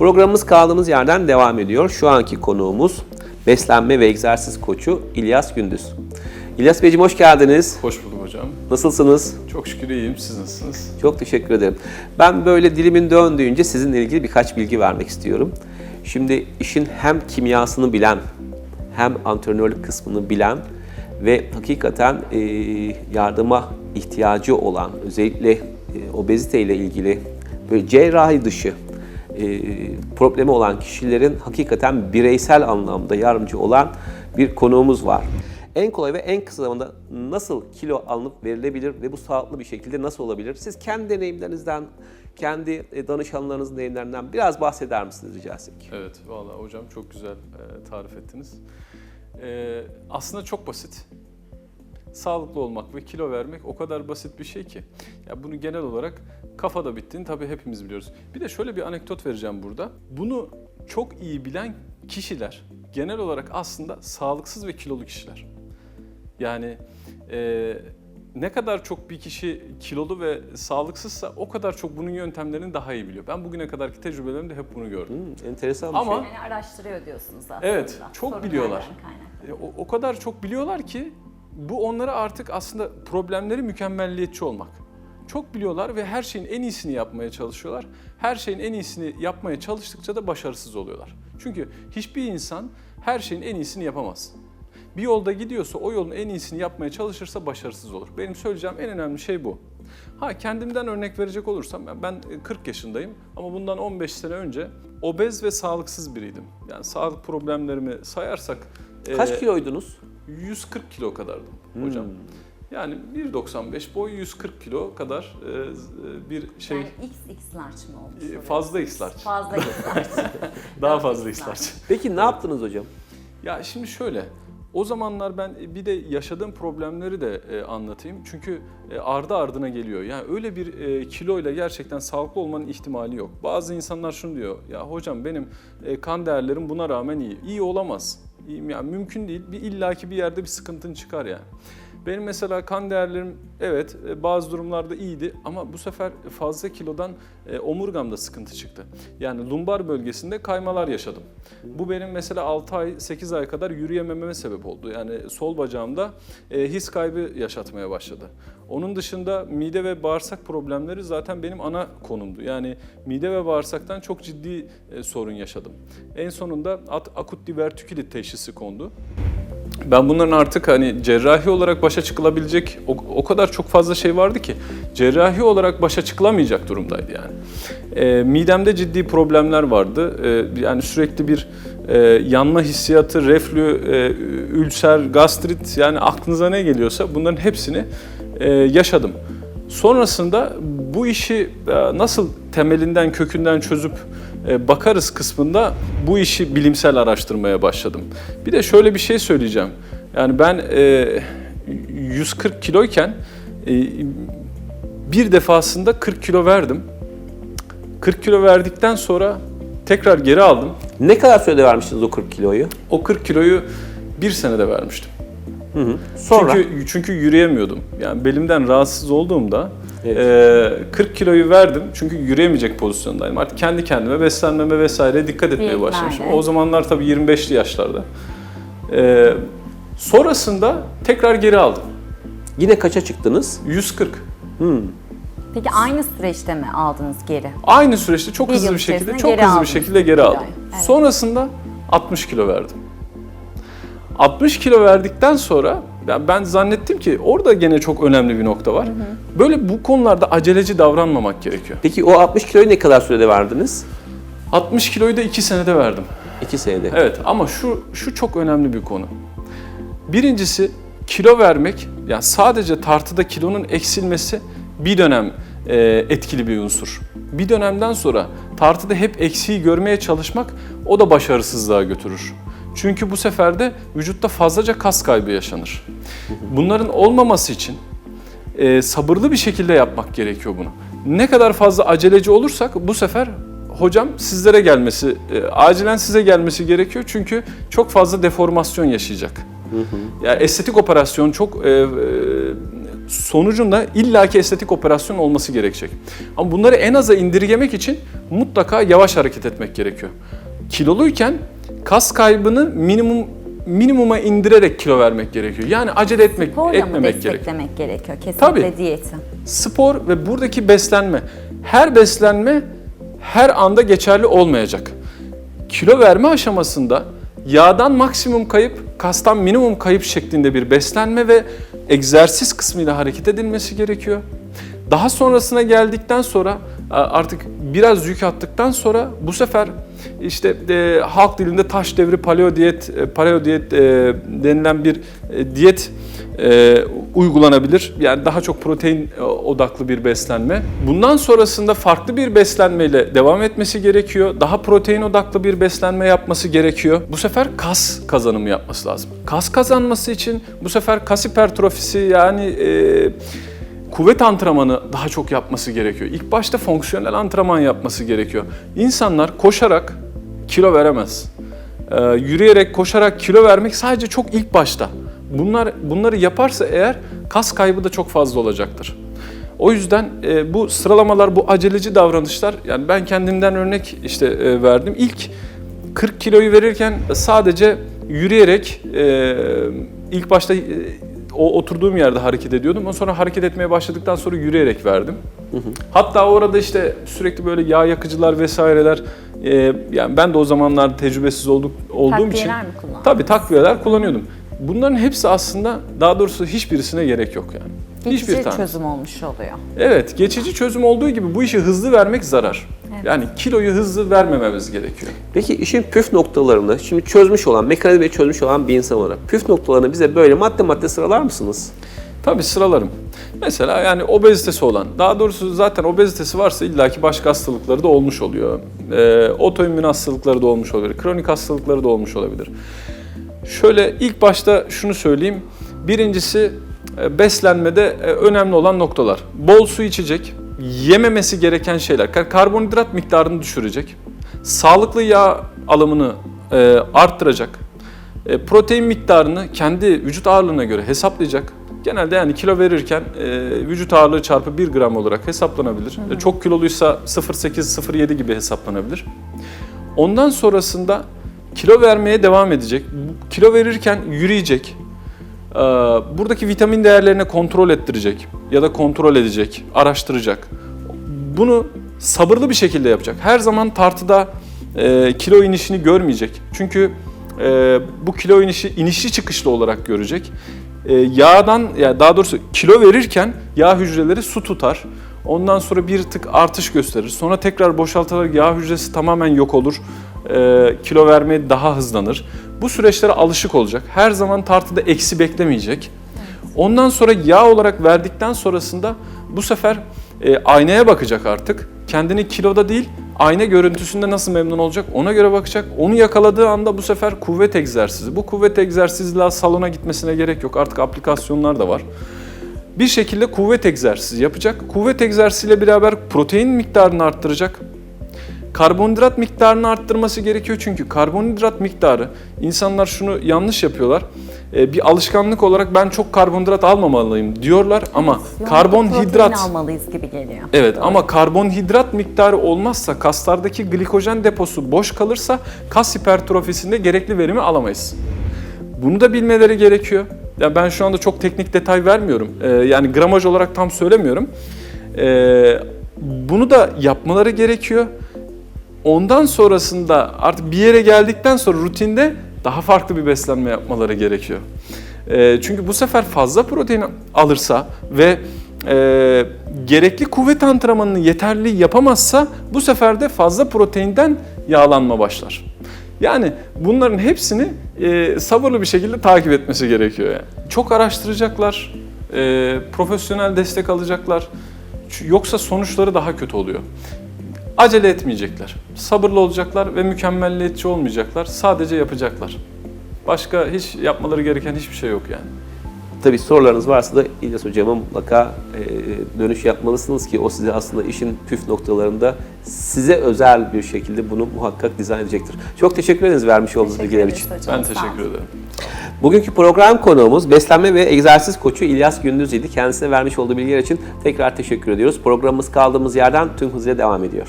Programımız kaldığımız yerden devam ediyor. Şu anki konuğumuz beslenme ve egzersiz koçu İlyas Gündüz. İlyas Beyciğim hoş geldiniz. Hoş bulduk hocam. Nasılsınız? Çok şükür iyiyim. Siz nasılsınız? Çok teşekkür ederim. Ben böyle dilimin döndüğünce sizinle ilgili birkaç bilgi vermek istiyorum. Şimdi işin hem kimyasını bilen, hem antrenörlük kısmını bilen ve hakikaten e, yardıma ihtiyacı olan, özellikle e, obezite ile ilgili böyle cerrahi dışı e, problemi olan kişilerin hakikaten bireysel anlamda yardımcı olan bir konuğumuz var. En kolay ve en kısa zamanda nasıl kilo alınıp verilebilir ve bu sağlıklı bir şekilde nasıl olabilir? Siz kendi deneyimlerinizden, kendi e, danışanlarınızın deneyimlerinden biraz bahseder misiniz rica etsek? Evet, vallahi hocam çok güzel e, tarif ettiniz. E, aslında çok basit. Sağlıklı olmak ve kilo vermek o kadar basit bir şey ki. Ya bunu genel olarak kafada bittiğini tabii hepimiz biliyoruz. Bir de şöyle bir anekdot vereceğim burada. Bunu çok iyi bilen kişiler genel olarak aslında sağlıksız ve kilolu kişiler. Yani e, ne kadar çok bir kişi kilolu ve sağlıksızsa o kadar çok bunun yöntemlerini daha iyi biliyor. Ben bugüne kadarki tecrübelerimde hep bunu gördüm. Hmm, enteresan bir Ama- şey. Yani araştırıyor diyorsunuz aslında. Evet, çok Sorunlardan biliyorlar. E, O, o kadar çok biliyorlar ki bu onlara artık aslında problemleri mükemmelliyetçi olmak. Çok biliyorlar ve her şeyin en iyisini yapmaya çalışıyorlar. Her şeyin en iyisini yapmaya çalıştıkça da başarısız oluyorlar. Çünkü hiçbir insan her şeyin en iyisini yapamaz. Bir yolda gidiyorsa o yolun en iyisini yapmaya çalışırsa başarısız olur. Benim söyleyeceğim en önemli şey bu. Ha kendimden örnek verecek olursam ben, ben 40 yaşındayım ama bundan 15 sene önce obez ve sağlıksız biriydim. Yani sağlık problemlerimi sayarsak Kaç e, kiloydunuz? 140 kilo kadardım hocam. Hmm. Yani 1.95 boy 140 kilo kadar e, bir şey Yani XX large mı olmuş? e, fazla X large. Fazla X large. Daha fazla X X large. Peki ne yaptınız hocam? Ya şimdi şöyle, o zamanlar ben bir de yaşadığım problemleri de e, anlatayım. Çünkü e, ardı ardına geliyor. Yani öyle bir e, kiloyla gerçekten sağlıklı olmanın ihtimali yok. Bazı insanlar şunu diyor, ya hocam benim e, kan değerlerim buna rağmen iyi. İyi olamaz. Yani mümkün değil. Bir illaki bir yerde bir sıkıntın çıkar yani. Benim mesela kan değerlerim evet e, bazı durumlarda iyiydi ama bu sefer fazla kilodan e, omurgamda sıkıntı çıktı. Yani lumbar bölgesinde kaymalar yaşadım. Bu benim mesela 6 ay 8 ay kadar yürüyemememe sebep oldu. Yani sol bacağımda e, his kaybı yaşatmaya başladı. Onun dışında mide ve bağırsak problemleri zaten benim ana konumdu. Yani mide ve bağırsaktan çok ciddi sorun yaşadım. En sonunda akut divertikülit teşhisi kondu. Ben bunların artık hani cerrahi olarak başa çıkılabilecek o, o kadar çok fazla şey vardı ki cerrahi olarak başa çıkılamayacak durumdaydı yani. E, midemde ciddi problemler vardı. E, yani sürekli bir e, yanma hissiyatı, reflü, e, ülser, gastrit yani aklınıza ne geliyorsa bunların hepsini e, yaşadım. Sonrasında bu işi e, nasıl temelinden, kökünden çözüp bakarız kısmında bu işi bilimsel araştırmaya başladım. Bir de şöyle bir şey söyleyeceğim. Yani ben e, 140 kiloyken e, bir defasında 40 kilo verdim. 40 kilo verdikten sonra tekrar geri aldım. Ne kadar sürede vermiştiniz o 40 kiloyu? O 40 kiloyu bir senede vermiştim. Hı hı. Sonra? Çünkü çünkü yürüyemiyordum. Yani belimden rahatsız olduğumda Evet. e, 40 kiloyu verdim. Çünkü yürüyemeyecek pozisyondaydım. Artık kendi kendime beslenmeme vesaire dikkat etmeye başlamışım. O zamanlar tabii 25'li yaşlarda. E, sonrasında tekrar geri aldım. Yine kaça çıktınız? 140. Peki aynı süreçte mi aldınız geri? Aynı süreçte çok Bir hızlı bir şekilde, çok hızlı bir aldınız şekilde geri aldım. Evet. Sonrasında 60 kilo verdim. 60 kilo verdikten sonra ben, ben zannettim ki orada gene çok önemli bir nokta var. Böyle bu konularda aceleci davranmamak gerekiyor. Peki o 60 kiloyu ne kadar sürede verdiniz? 60 kiloyu da 2 senede verdim. 2 senede. Evet ama şu şu çok önemli bir konu. Birincisi kilo vermek yani sadece tartıda kilonun eksilmesi bir dönem e, etkili bir unsur. Bir dönemden sonra tartıda hep eksiği görmeye çalışmak o da başarısızlığa götürür. Çünkü bu sefer de vücutta fazlaca kas kaybı yaşanır. Bunların olmaması için e, sabırlı bir şekilde yapmak gerekiyor bunu. Ne kadar fazla aceleci olursak bu sefer hocam sizlere gelmesi, e, acilen size gelmesi gerekiyor çünkü çok fazla deformasyon yaşayacak. Yani estetik operasyon çok e, e, sonucunda illaki estetik operasyon olması gerekecek. Ama bunları en aza indirgemek için mutlaka yavaş hareket etmek gerekiyor. Kiloluyken kas kaybını minimum minimuma indirerek kilo vermek gerekiyor. Yani acele etmek Sporla etmemek gerekiyor. desteklemek gerekiyor? Kesinlikle Tabii. diyeti. Spor ve buradaki beslenme. Her beslenme her anda geçerli olmayacak. Kilo verme aşamasında yağdan maksimum kayıp, kastan minimum kayıp şeklinde bir beslenme ve egzersiz kısmıyla hareket edilmesi gerekiyor. Daha sonrasına geldikten sonra artık biraz yük attıktan sonra bu sefer işte e, halk dilinde taş devri paleo diyet, e, paleo diyet e, denilen bir e, diyet e, uygulanabilir. Yani daha çok protein e, odaklı bir beslenme. Bundan sonrasında farklı bir beslenmeyle devam etmesi gerekiyor. Daha protein odaklı bir beslenme yapması gerekiyor. Bu sefer kas kazanımı yapması lazım. Kas kazanması için bu sefer kas hipertrofisi yani e, kuvvet antrenmanı daha çok yapması gerekiyor. İlk başta fonksiyonel antrenman yapması gerekiyor. İnsanlar koşarak kilo veremez. Ee, yürüyerek, koşarak kilo vermek sadece çok ilk başta. Bunlar bunları yaparsa eğer kas kaybı da çok fazla olacaktır. O yüzden e, bu sıralamalar, bu aceleci davranışlar, yani ben kendimden örnek işte e, verdim. İlk 40 kiloyu verirken sadece yürüyerek e, ilk başta e, o oturduğum yerde hareket ediyordum. Ondan sonra hareket etmeye başladıktan sonra yürüyerek verdim. Hatta orada işte sürekli böyle yağ yakıcılar vesaireler e, yani ben de o zamanlar tecrübesiz olduk olduğum için Takviyeler mi kullandın? tabii takviyeler kullanıyordum. Bunların hepsi aslında daha doğrusu hiçbirisine gerek yok yani. Geçici Hiçbir tane. çözüm olmuş oluyor. Evet, geçici çözüm olduğu gibi bu işi hızlı vermek zarar. Yani kiloyu hızlı vermememiz gerekiyor. Peki işin püf noktalarını, şimdi çözmüş olan, mekanizmayı çözmüş olan bir insan olarak püf noktalarını bize böyle madde madde sıralar mısınız? Tabii sıralarım. Mesela yani obezitesi olan, daha doğrusu zaten obezitesi varsa illaki başka hastalıkları da olmuş oluyor. Ee, otoimmün hastalıkları da olmuş olabilir, kronik hastalıkları da olmuş olabilir. Şöyle ilk başta şunu söyleyeyim. Birincisi e, beslenmede e, önemli olan noktalar. Bol su içecek, yememesi gereken şeyler. Kar- Karbonhidrat miktarını düşürecek. Sağlıklı yağ alımını e, arttıracak. E, protein miktarını kendi vücut ağırlığına göre hesaplayacak. Genelde yani kilo verirken e, vücut ağırlığı çarpı 1 gram olarak hesaplanabilir. E, çok kiloluysa 0.8-0.7 gibi hesaplanabilir. Ondan sonrasında kilo vermeye devam edecek. Kilo verirken yürüyecek. Ee, Buradaki vitamin değerlerini kontrol ettirecek ya da kontrol edecek, araştıracak. Bunu sabırlı bir şekilde yapacak. Her zaman tartıda e, kilo inişini görmeyecek. Çünkü e, bu kilo inişi inişli çıkışlı olarak görecek. E, yağdan, ya daha doğrusu kilo verirken yağ hücreleri su tutar. Ondan sonra bir tık artış gösterir. Sonra tekrar boşaltılarak yağ hücresi tamamen yok olur. Kilo vermeye daha hızlanır. Bu süreçlere alışık olacak. Her zaman tartıda eksi beklemeyecek. Ondan sonra yağ olarak verdikten sonrasında bu sefer e, aynaya bakacak artık. Kendini kiloda değil, ayna görüntüsünde nasıl memnun olacak ona göre bakacak. Onu yakaladığı anda bu sefer kuvvet egzersizi. Bu kuvvet egzersizle salona gitmesine gerek yok. Artık aplikasyonlar da var. Bir şekilde kuvvet egzersizi yapacak. Kuvvet egzersiziyle beraber protein miktarını arttıracak. Karbonhidrat miktarını arttırması gerekiyor çünkü karbonhidrat miktarı insanlar şunu yanlış yapıyorlar. Ee, bir alışkanlık olarak ben çok karbonhidrat almamalıyım diyorlar ama Yoğunlukla karbonhidrat almalıyız gibi geliyor. Evet ama karbonhidrat miktarı olmazsa kaslardaki glikojen deposu boş kalırsa kas hipertrofisinde gerekli verimi alamayız. Bunu da bilmeleri gerekiyor. Ya ben şu anda çok teknik detay vermiyorum. Ee, yani gramaj olarak tam söylemiyorum. Ee, bunu da yapmaları gerekiyor. Ondan sonrasında artık bir yere geldikten sonra rutinde daha farklı bir beslenme yapmaları gerekiyor. Ee, çünkü bu sefer fazla protein alırsa ve e, gerekli kuvvet antrenmanını yeterli yapamazsa bu sefer de fazla proteinden yağlanma başlar. Yani bunların hepsini e, sabırlı bir şekilde takip etmesi gerekiyor. Çok araştıracaklar, e, profesyonel destek alacaklar. Yoksa sonuçları daha kötü oluyor. Acele etmeyecekler. Sabırlı olacaklar ve mükemmelliyetçi olmayacaklar. Sadece yapacaklar. Başka hiç yapmaları gereken hiçbir şey yok yani. Tabii sorularınız varsa da İlyas Hocam'a mutlaka e, dönüş yapmalısınız ki o size aslında işin püf noktalarında size özel bir şekilde bunu muhakkak dizayn edecektir. Çok teşekkür ederiz vermiş olduğunuz Teşekkür bilgiler için. hocam, Ben teşekkür ederim. Bugünkü program konuğumuz beslenme ve egzersiz koçu İlyas Gündüz idi. Kendisine vermiş olduğu bilgiler için tekrar teşekkür ediyoruz. Programımız kaldığımız yerden tüm hızıyla devam ediyor.